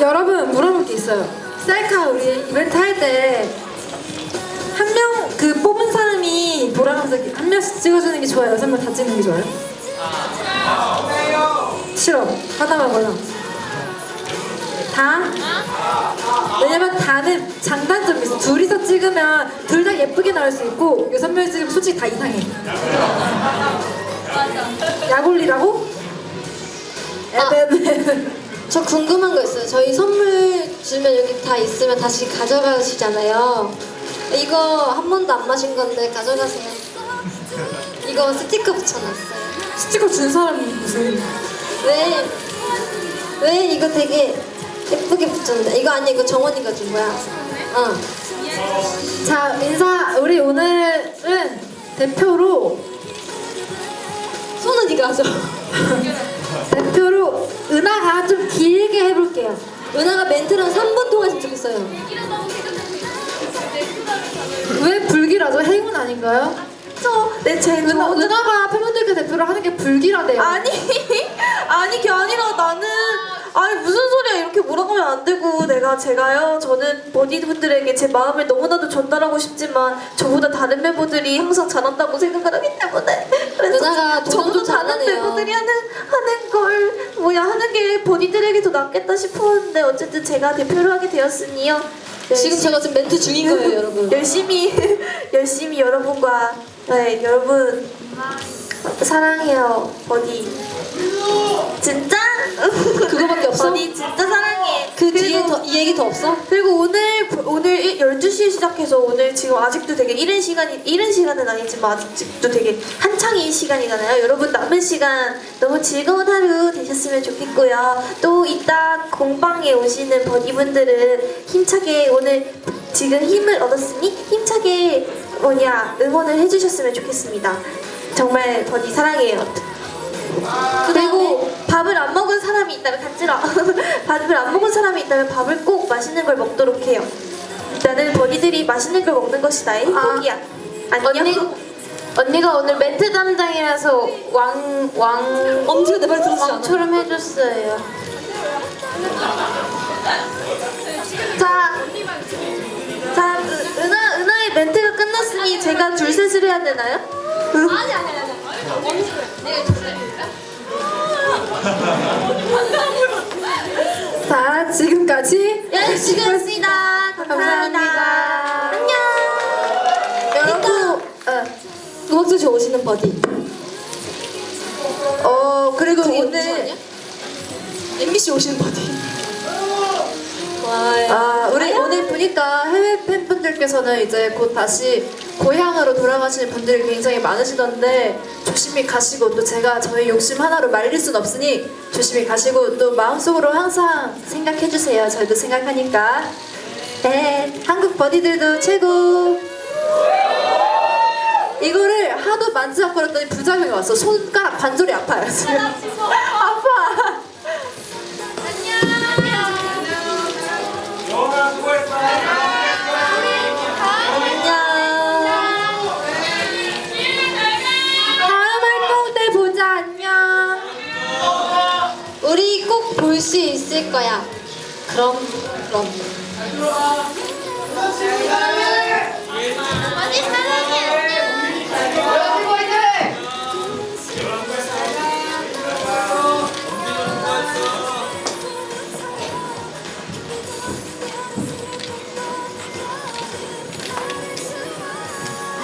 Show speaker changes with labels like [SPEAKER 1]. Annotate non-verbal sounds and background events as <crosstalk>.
[SPEAKER 1] 여러분 물어볼 게 있어요. 셀카 우리 이벤트 할 때 한명그 뽑은 사람이 돌아가면서 이렇게 한 명씩 찍어주는 게 좋아요. 여섯 명다 찍는 게 좋아요. 싫어. 하나만 골라. 다? 왜냐면 다는 장단점이 있어. 둘이서 찍으면 둘 다 예쁘게 나올 수 있고 여섯 명 찍으면 솔직히 다 이상해. 약 올리라고? 에베베.
[SPEAKER 2] 저 궁금한 거 있어요. 저희 선물 주면 여기 다 있으면 다시 가져가시잖아요. 이거 한 번도 안 마신 건데 가져가세요. 이거 스티커 붙여놨어요.
[SPEAKER 1] 스티커 준 사람이 무슨
[SPEAKER 2] 왜? 왜 이거 되게 예쁘게 붙였는데? 이거 아니야, 이거 정원이가 준 거야. 어.
[SPEAKER 1] 자 민사 우리 오늘은 대표로
[SPEAKER 2] 손은 네가 하죠. <laughs>
[SPEAKER 1] 대표로 은하가 좀 길게 해볼게요.
[SPEAKER 2] 은하가 멘트랑 3분 동안 했으면 좋겠어요.
[SPEAKER 1] 왜 불길하죠? 행운 아닌가요?
[SPEAKER 3] 내제
[SPEAKER 1] 은하, 은하가 팬분들께 대표로 하는 게 불길하대요.
[SPEAKER 3] 아니 <laughs> 아니 그게 아니라 나는 아니 무슨 소리야 이렇게 몰아가면 안 되고 내가 제가요 저는 버디분들에게 제 마음을 너무나도 전달하고 싶지만 저보다 다른 멤버들이 항상 잘한다고 생각을 하기 때문에 그래서
[SPEAKER 2] 누나가
[SPEAKER 3] 저보다
[SPEAKER 2] 도전도
[SPEAKER 3] 다른
[SPEAKER 2] 잘하네요.
[SPEAKER 3] 멤버들이 하는 하는 걸 뭐야 하는 게 버디들에게 더 낫겠다 싶었는데 어쨌든 제가 대표를 하게 되었으니요
[SPEAKER 2] 지금 제가 지금 멘트 중인 거예요, 여러분.
[SPEAKER 3] 열심히 <laughs> 열심히 여러분과 네 여러분 사랑해요 버디 진짜
[SPEAKER 2] 그거밖에 없어?
[SPEAKER 3] 버디 진짜 사랑해
[SPEAKER 2] 그 뒤에 더, 이 얘기 더 없어?
[SPEAKER 3] 그리고 오늘 12시에 시작해서 오늘 지금 아직도 되게 이른 시간이 이른 시간은 아니지만 아직도 되게 한창인 시간이잖아요. 여러분 남은 시간 너무 즐거운 하루 되셨으면 좋겠고요. 또 이따 공방에 오시는 버디분들은 힘차게 오늘 지금 힘을 얻었으니 힘차게 뭐냐 응원을 해주셨으면 좋겠습니다. 정말 버디 사랑해요. 그리고 밥을 안 먹은 사람이 있다면 간지러 <laughs> 밥을 안 먹은 사람이 있다면 밥을 꼭 맛있는 걸 먹도록 해요 나는 버디들이 맛있는 걸 먹는 것이 나의 행복이야 안녕
[SPEAKER 4] 언니 언니가 오늘 멘트 담당이라서 왕 왕
[SPEAKER 2] 엄지가 내 말 들었지 않아?
[SPEAKER 4] 왕처럼 해줬어요.
[SPEAKER 3] 자, 자 그, 은하, 은하의 멘트가 끝났으니 제가 둘 셋을 해야 되나요?
[SPEAKER 4] 아니 아니 아니.
[SPEAKER 1] 자 지금까지
[SPEAKER 3] 열심히했습니다 감사합니다. 안녕
[SPEAKER 2] 여러분, 어, 음악도시 오시는 버디.
[SPEAKER 3] 어 그리고 오늘
[SPEAKER 2] 아니야? MBC 오시는 버디. 와,
[SPEAKER 1] 아 우리 오늘 보니까 해외 팬분들께서는 이제 곧 다시 고향으로 돌아가시는 분들이 굉장히 많으시던데 조심히 가시고 또 제가 저희 욕심 하나로 말릴 순 없으니 조심히 가시고 또 마음속으로 항상 생각해 주세요. 저희도 생각하니까. 네, 한국 버디들도 최고. 이거를 하도 만지작거렸더니 부작용이 왔어. 손가락 관절이 아파요 지금. 아파. 다음 활동 때 보자 안녕.
[SPEAKER 2] 우리 꼭 볼 수 있을 거야. 그럼 は。